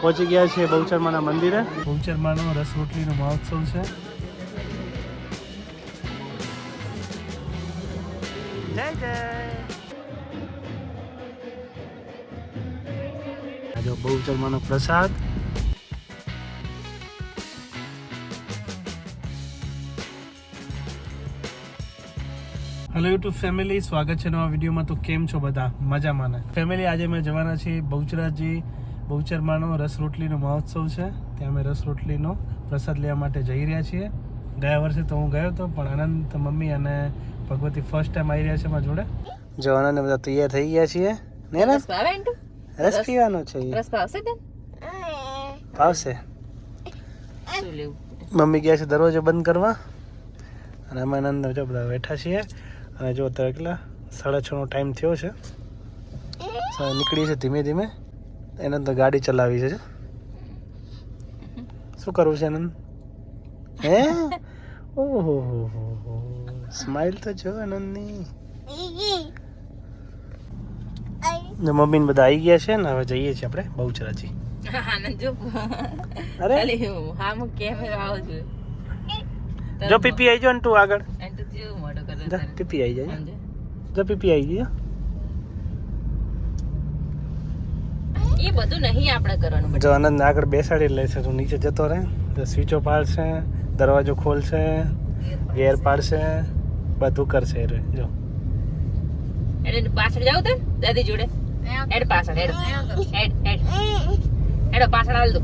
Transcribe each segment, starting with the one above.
પહોંચી ગયા છીએ બહુચરમાના મંદિરે. બહુચરમાનો રસ રોટલીનો મહોત્સવ છે. જય જય. જો બહુચરમાનો પ્રસાદ. હેલો યુટ્યુબ ફેમિલી સ્વાગત છે નવા વિડીયોમાં. તો કેમ છો બધા? મજામાં ને? ફેમિલી આજે મેં જવાના છીએ બહુચરાજી બહુચરમાનો રસ રોટલીનો મહોત્સવ છે. ત્યાં અમે રસ રોટલીનો પ્રસાદ લેવા માટે જઈ રહ્યા છીએ. ગયા વર્ષે તો હું ગયો હતો પણ આનંદ મમ્મી અને ભગવતી ફર્સ્ટ ટાઈમ આવી રહ્યા છે મારા જોડે. જો આનંદ બધા તૈયાર થઈ ગયા છીએ. ને રસ રસ પીવાનો છે. રસ ભાવશે બેન? ભાવશે. મમ્મી ગયા છે દરવાજો બંધ કરવા. અને અમે આનંદ જો બધા બેઠા છીએ. અને જો અત્યારે કેટલા? સાડા છનો ટાઈમ થયો છે. સ- નીકળી છે ધીમે ધીમે. એને તો ગાડી ચલાવી છે શું કરવું છે આનંદ હે? ઓહો હો હો હો. સ્માઈલ તો જો આનંદની ને મમ્મી બધા આવી ગયા છે ને હવે જઈએ છીએ આપણે બહુચરાજી. અરે. હા હું કેમેરા આવું છું. જો પીપી આવી જો ને તું આગળ. જેવું. પીપી આવી જાય? જો પીપી આવી ગઈ હો. એ બધું નહીં આપણે કરવાનું જો આનંદ આગળ બેસાડી લેશે છે તું નીચે જતો રહે. તો સ્વિચો પાડશે દરવાજો ખોલશે ગેર પાડશે બધું કરશે એ રે જો એને પાછળ જાવ તો દાદી જોડે. એડ પાછળ એડ. Add add. હેડો પાછળ હાલ દો.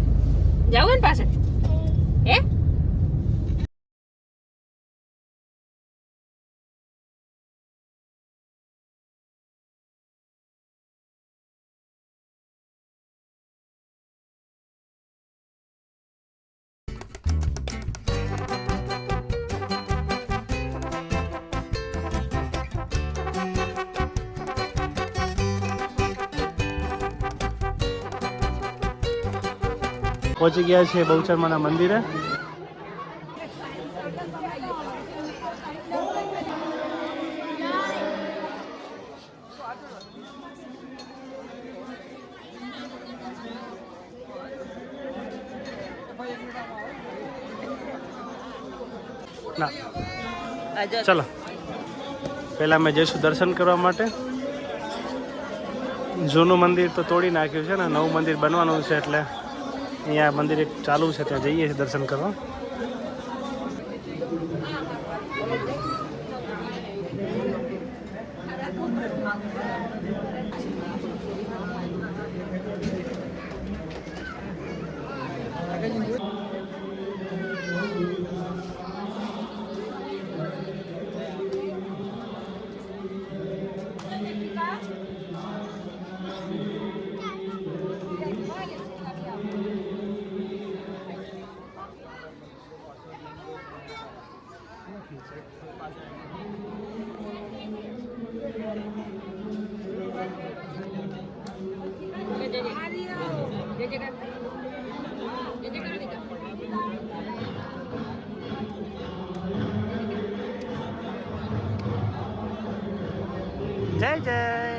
જાવ ને પાછળ. પહોંચી ગયા છીએ બહુચરમાના મંદિરે. ના. ચલો. પહેલાં અમે જઈશું દર્શન કરવા માટે. જૂનું મંદિર તો તોડી નાખ્યું છે ને, નવું મંદિર બનવાનું છે એટલે અહીંયા મંદિર એક ચાલુ છે ત્યાં જઈએ છીએ દર્શન કરવા. જય જય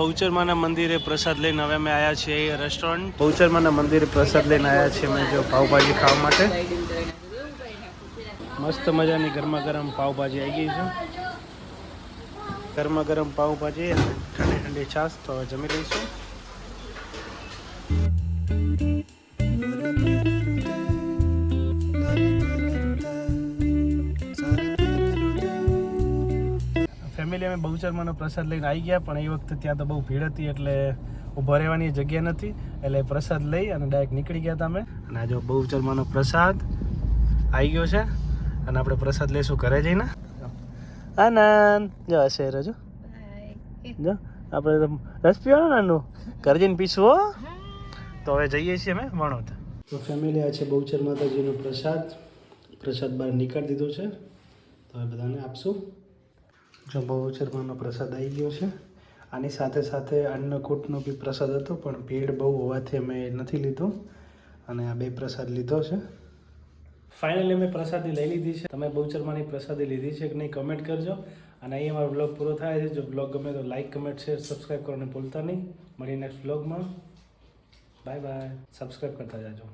બહુચરમાના મંદિરે પ્રસાદ લઈને હવે અમે આવ્યા છીએ રેસ્ટોરન્ટ બહુચરમાના મંદિરે પ્રસાદ લઈને આવ્યા છીએ અમે જો પાવભાજી ખાવા માટે. મસ્ત મજાની ગરમા ગરમ પાવભાજી આવી ગઈ છે. ગરમા ગરમ પાવભાજી અને ઠંડી ઠંડી છાશ તો જમી લઈશું. ફેમિલી અમે બહુચરમાંનો પ્રસાદ લઈને આવી ગયા પણ એ વખતે ત્યાં તો બહુ ભીડ હતી એટલે ઊભા રહેવાની જગ્યા નથી. એટલે પ્રસાદ લઈ અને ડાયરેક્ટ નીકળી ગયા હતા અમે અને આ જો બહુચરમાનો પ્રસાદ આવી ગયો છે. અને આપણે પ્રસાદ લઈશું ઘરે જઈને. આનંદ. જો હશે રજો. જો આપણે રસ પીવાનો નાનું? ઘરે જઈને પીશું હો. તો હવે જઈએ છીએ અમે વણોદ. તો ફેમિલી આ છે બહુચર માતાજીનો પ્રસાદ. પ્રસાદ બહાર નીકાળી દીધો છે. તો હવે બધાને આપશું. જો બહુચરમાનો પ્રસાદ આવી ગયો છે. આની સાથે સાથે અન્નકૂટનો બી પ્રસાદ હતો, પણ ભીડ બહુ હોવાથી અમે નથી લીધો. અને આ બે પ્રસાદ લીધો છે. ફાઇનલી અમે પ્રસાદી લઈ લીધી છે. તમે બહુચરમાની પ્રસાદી લીધી છે કે નહીં કમેન્ટ કરજો. અને અહીં અમારો બ્લોગ પૂરો થાય છે. જો બ્લોગ ગમે તો લાઈક કમેન્ટ શેર સબસ્ક્રાઈબ કરવાનું ભૂલતા નહીં. મળીએ નેક્સ્ટ બ્લોગમાં બાય બાય સબસ્ક્રાઈબ કરતા જાજો.